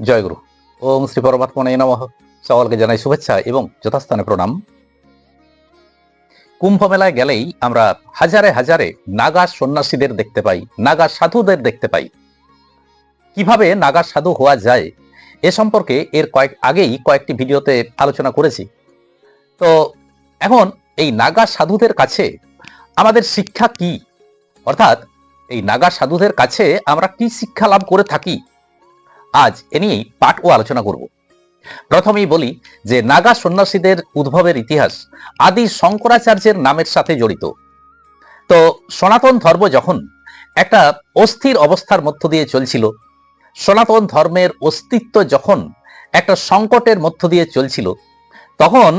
জয়গুরু। ওম শ্রী পরমাত্মনে নমঃ। সকলকে জানাই শুভেচ্ছা এবং যথাস্থানে প্রণাম। কুম্ভ মেলায় গেলেই আমরা হাজারে হাজারে নাগা সন্ন্যাসীদের দেখতে পাই, নাগা সাধুদের দেখতে পাই। কীভাবে নাগা সাধু হওয়া যায় এ সম্পর্কে এর কয়েক আগেই কয়েকটি ভিডিওতে আলোচনা করেছি। তো এখন এই নাগা সাধুদের কাছে আমাদের শিক্ষা কি? অর্থাৎ এই নাগা সাধুদের কাছে আমরা কি শিক্ষা লাভ করে থাকি? আজ এ নিয়েই পাঠ ও আলোচনা করব। প্রথমেই বলি যে নাগা সন্ন্যাসীদের উদ্ভবের ইতিহাস আদি শঙ্করাচার্যের নামের সাথে জড়িত। তো সনাতন ধর্ম যখন একটা অস্থির অবস্থার মধ্য দিয়ে চলছিল, সনাতন ধর্মের অস্তিত্ব যখন একটা সংকটের মধ্য দিয়ে চলছিল, তখন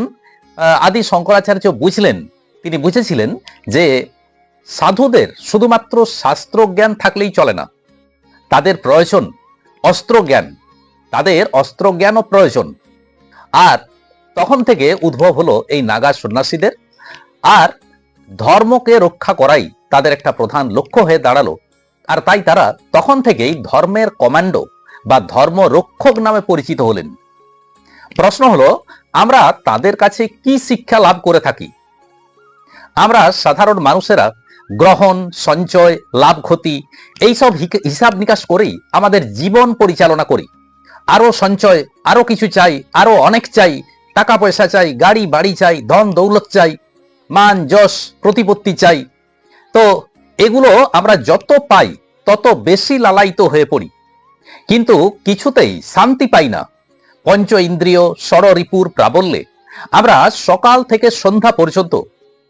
আদি শঙ্করাচার্য বুঝলেন, তিনি বুঝেছিলেন যে সাধুদের শুধুমাত্র শাস্ত্রজ্ঞান থাকলেই চলে না। তাদের প্রয়োজন অস্ত্র জ্ঞান তাদের অস্ত্র জ্ঞানও প্রয়োজন। আর তখন থেকে উদ্ভব হলো এই নাগা সন্ন্যাসীদের। আর ধর্মকে রক্ষা করাই তাদের একটা প্রধান লক্ষ্য হয়ে দাঁড়াল। আর তাই তারা তখন থেকেই ধর্মের কমান্ডো বা ধর্ম রক্ষক নামে পরিচিত হলেন। প্রশ্ন হলো, আমরা তাদের কাছে কি শিক্ষা লাভ করে থাকি? আমরা সাধারণ মানুষেরা গ্রহণ, সঞ্চয়, লাভ, ক্ষতি, এইসব হিসাব নিকাশ করেই আমাদের জীবন পরিচালনা করি। আরও সঞ্চয়, আরও কিছু চাই, আরও অনেক চাই, টাকা পয়সা চাই, গাড়ি, বাড়ি চাই, ধন, দৌলত চাই, মান, যশ, প্রতিপত্তি চাই। তো এগুলো আমরা যত পাই, তত বেশি লালায়িত হয়ে পড়ি। কিন্তু কিছুতেই শান্তি পাই না। পঞ্চ ইন্দ্রিয় ষড়রিপুর প্রাবল্যে আমরা সকাল থেকে সন্ধ্যা পর্যন্ত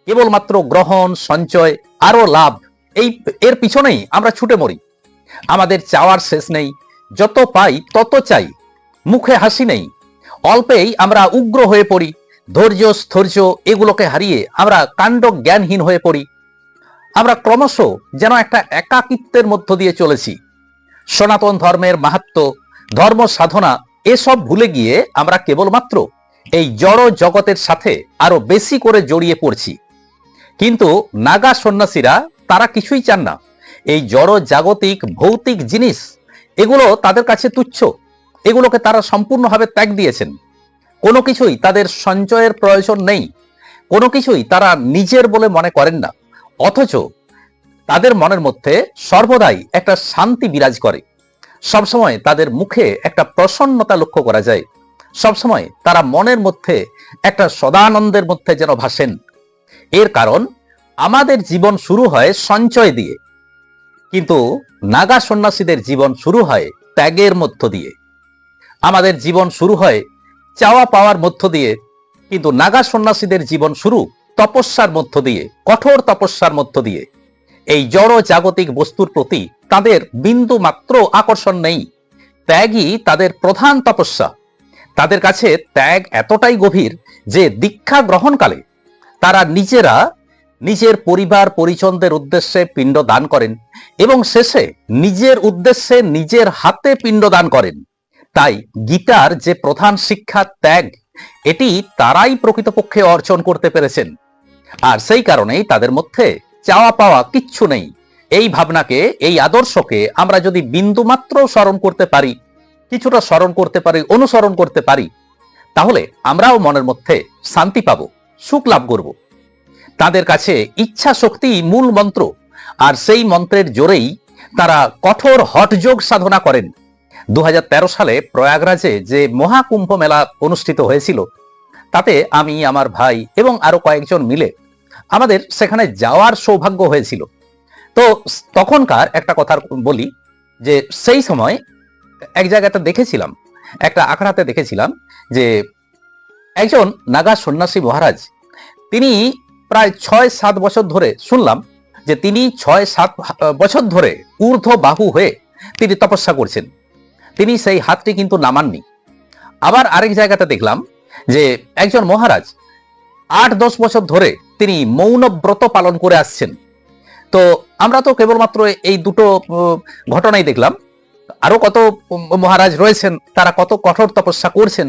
কেবলমাত্র গ্রহণ, সঞ্চয় আরও লাভ। এই, এর পিছনেই আমরা ছুটে মরি। আমাদের চাওয়ার শেষ নেই। যত পাই, তত চাই। মুখে হাসি নেই। অল্পেই আমরা উগ্র হয়ে পড়ি। ধৈর্য, স্থৈর্য, এগুলোকে হারিয়ে আমরা কাণ্ড জ্ঞানহীন হয়ে পড়ি। আমরা ক্রমশ যেন একটা একাকিত্বের মধ্য দিয়ে চলেছি। সনাতন ধর্মের মাহাত্ম, ধর্ম সাধনা, এসব ভুলে গিয়ে আমরা কেবলমাত্র এই জড় জগতের সাথে আরও বেশি করে জড়িয়ে পড়ছি। কিন্তু নাগা সন্ন্যাসীরা তারা কিছুই চান না। এই জড় জাগতিক ভৌতিক জিনিস, এগুলো তাদের কাছে তুচ্ছ। এগুলোকে তারা সম্পূর্ণভাবে ত্যাগ দিয়েছেন। কোনো কিছুই তাদের সঞ্চয়ের প্রয়োজন নেই। কোনো কিছুই তারা নিজের বলে মনে করেন না। অথচ তাদের মনের মধ্যে সর্বদাই একটা শান্তি বিরাজ করে। সবসময় তাদের মুখে একটা প্রসন্নতা লক্ষ্য করা যায়। সবসময় তারা মনের মধ্যে একটা সদানন্দের মধ্যে যেন ভাসেন। এর কারণ, আমাদের জীবন শুরু হয় সঞ্চয় দিয়ে। কিন্তু নাগা সন্ন্যাসীদের জীবন শুরু হয় ত্যাগের মধ্য দিয়ে। আমাদের জীবন শুরু হয় চাওয়া পাওয়ার মধ্য দিয়ে, কিন্তু নাগা সন্ন্যাসীদের জীবন শুরু তপস্যার মধ্য দিয়ে, কঠোর তপস্যার মধ্য দিয়ে। এই জড় জাগতিক বস্তুর প্রতি তাদের বিন্দু মাত্র আকর্ষণ নেই। ত্যাগই তাদের প্রধান তপস্যা। তাদের কাছে ত্যাগ এতটাই গভীর যে দীক্ষা গ্রহণকালে তারা নিজেরা নিজের পরিবার, পরিজনদের উদ্দেশ্যে পিণ্ড দান করেন এবং শেষে নিজের উদ্দেশ্যে নিজের হাতে পিণ্ড দান করেন। তাই গীতার যে প্রধান শিক্ষা ত্যাগ, এটি তারাই প্রকৃতপক্ষে অর্জন করতে পেরেছেন। আর সেই কারণেই তাদের মধ্যে চাওয়া পাওয়া কিচ্ছু নেই। এই ভাবনাকে, এই আদর্শকে আমরা যদি বিন্দুমাত্র স্মরণ করতে পারি, কিছুটা স্মরণ করতে পারি, অনুসরণ করতে পারি, তাহলে আমরাও মনের মধ্যে শান্তি পাব। সুখ লাভ করব। তাদের কাছে ইচ্ছা শক্তি মূল মন্ত্র, আর সেই মন্ত্রের জোরেই তারা কঠোর হটযোগ সাধনা করেন। দু হাজার তেরো সালে প্রয়াগরাজে যে মহাকুম্ভ মেলা অনুষ্ঠিত হয়েছিল, তাতে আমি, আমার ভাই এবং আরও কয়েকজন মিলে আমাদের সেখানে যাওয়ার সৌভাগ্য হয়েছিল। তো তখনকার একটা কথা বলি, যে সেই সময় এক জায়গাতে দেখেছিলাম, একটা আখড়াতে দেখেছিলাম যে একজন নাগা সন্ন্যাসী মহারাজ তিনি প্রায় ছয় সাত বছর ধরে শুনলাম যে তিনি ছয় সাত বছর ধরে ঊর্ধ্ব বাহু হয়ে তিনি তপস্যা করছেন। তিনি সেই হাতটি কিন্তু নামাননি। আবার আরেক জায়গাতে দেখলাম যে একজন মহারাজ আট দশ বছর ধরে তিনি মৌন ব্রত পালন করে আসছেন। তো আমরা তো কেবলমাত্র এই দুটো ঘটনাই দেখলাম। আরও কত মহারাজ রয়েছেন, তারা কত কঠোর তপস্যা করছেন।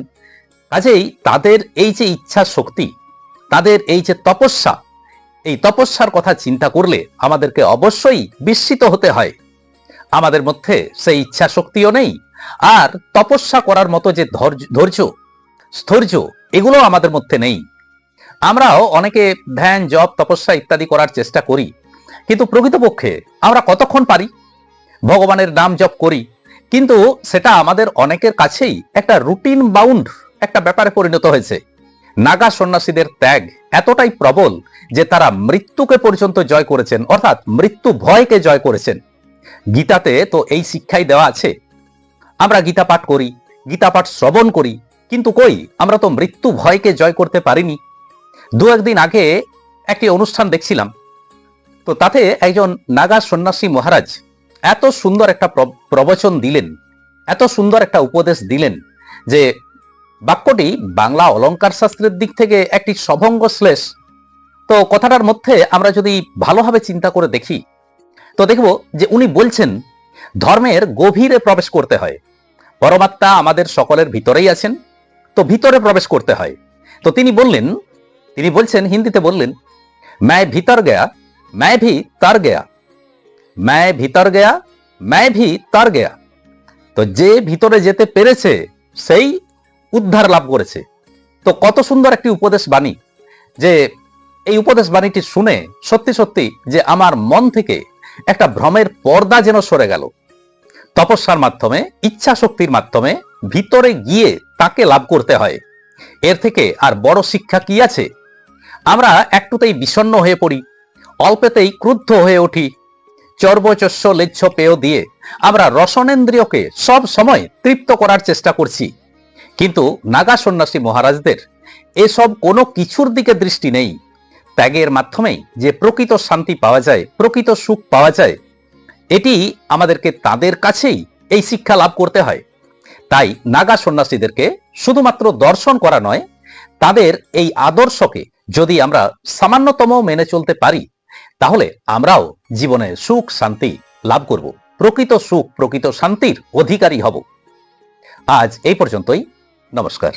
কাজেই তাদের এই যে ইচ্ছা শক্তি তাদের এই যে তপস্যা, এই তপস্যার কথা চিন্তা করলে আমাদেরকে অবশ্যই বিস্মিত হতে হয়। আমাদের মধ্যে সেই ইচ্ছা শক্তিও নেই, আর তপস্যা করার মতো যে ধৈর্য- স্থৈর্য, এগুলো আমাদের মধ্যে নেই। আমরাও অনেকে ধ্যান, জপ, তপস্যা ইত্যাদি করার চেষ্টা করি, কিন্তু প্রকৃতপক্ষে আমরা কতক্ষণ পারি? ভগবানের নাম জপ করি, কিন্তু সেটা আমাদের অনেকের কাছেই একটা রুটিন বাউন্ড একটা ব্যাপারে পরিণত হয়েছে। নাগা সন্ন্যাসীদের ত্যাগ এতটাই প্রবল যে তারা মৃত্যুকে পর্যন্ত জয় করেছেন, অর্থাৎ মৃত্যু ভয়কে জয় করেছেন। গীতাতে তো এই শিক্ষাই দেওয়া আছে। আমরা গীতা পাঠ করি, গীতা পাঠ শ্রবণ করি, কিন্তু কই? আমরা তো মৃত্যু ভয়কে জয় করতে পারিনি। দু একদিন আগে একটি অনুষ্ঠান দেখছিলাম। তো তাতে একজন নাগা সন্ন্যাসী মহারাজ এত সুন্দর একটা প্র- প্রবচন দিলেন, এত সুন্দর একটা উপদেশ দিলেন যে বাক্যটি বাংলা অলঙ্কার শাস্ত্রের দিক থেকে একটি সভঙ্গ শ্লেষ। তো কথাটার মধ্যে আমরা যদি ভালোভাবে চিন্তা করে দেখি, তো দেখব যে উনি বলছেন, ধর্মের গভীরে প্রবেশ করতে হয়। পরমাত্মা আমাদের সকলের ভিতরেই আছেন, তো ভিতরে প্রবেশ করতে হয়। তো তিনি বললেন, তিনি বলছেন, হিন্দিতে বললেন ম্যায় ভিতর গেয়া ম্যায় ভি তার গেয়া ম্যায় ভিতর গেয়া ম্যায় ভি তার গেয়া। তো যে ভিতরে যেতে পেরেছে, সেই উদ্ধার লাভ করেছে। তো কত সুন্দর একটি উপদেশ বাণী যে এই উপদেশ বাণীটি শুনে সত্যি সত্যি যে আমার মন থেকে একটা ভ্রমের পর্দা যেন সরে গেল। তপস্যার মাধ্যমে ইচ্ছা শক্তির মাধ্যমে ভিতরে গিয়ে তাকে লাভ করতে হয়। এর থেকে আর বড় শিক্ষা কি আছে? আমরা একটুতেই বিষণ্ণ হয়ে পড়ি, অল্পেতেই ক্রুদ্ধ হয়ে উঠি। চর্বচস্য লেচ্ছ পেয় দিয়ে আমরা রসনেন্দ্রিয়কে সব সময় তৃপ্ত করার চেষ্টা করছি। কিন্তু নাগা সন্ন্যাসী মহারাজদের এসব কোনো কিছুর দিকে দৃষ্টি নেই। ত্যাগের মাধ্যমেই যে প্রকৃত শান্তি পাওয়া যায়, প্রকৃত সুখ পাওয়া যায়, এটি আমাদেরকে তাদের কাছেই এই শিক্ষা লাভ করতে হয়। তাই নাগা সন্ন্যাসীদেরকে শুধুমাত্র দর্শন করা নয়, তাদের এই আদর্শকে যদি আমরা সামান্যতম মেনে চলতে পারি, তাহলে আমরাও জীবনে সুখ শান্তি লাভ করব। প্রকৃত সুখ, প্রকৃত শান্তির অধিকারী হব। আজ এই পর্যন্তই। নমস্কার।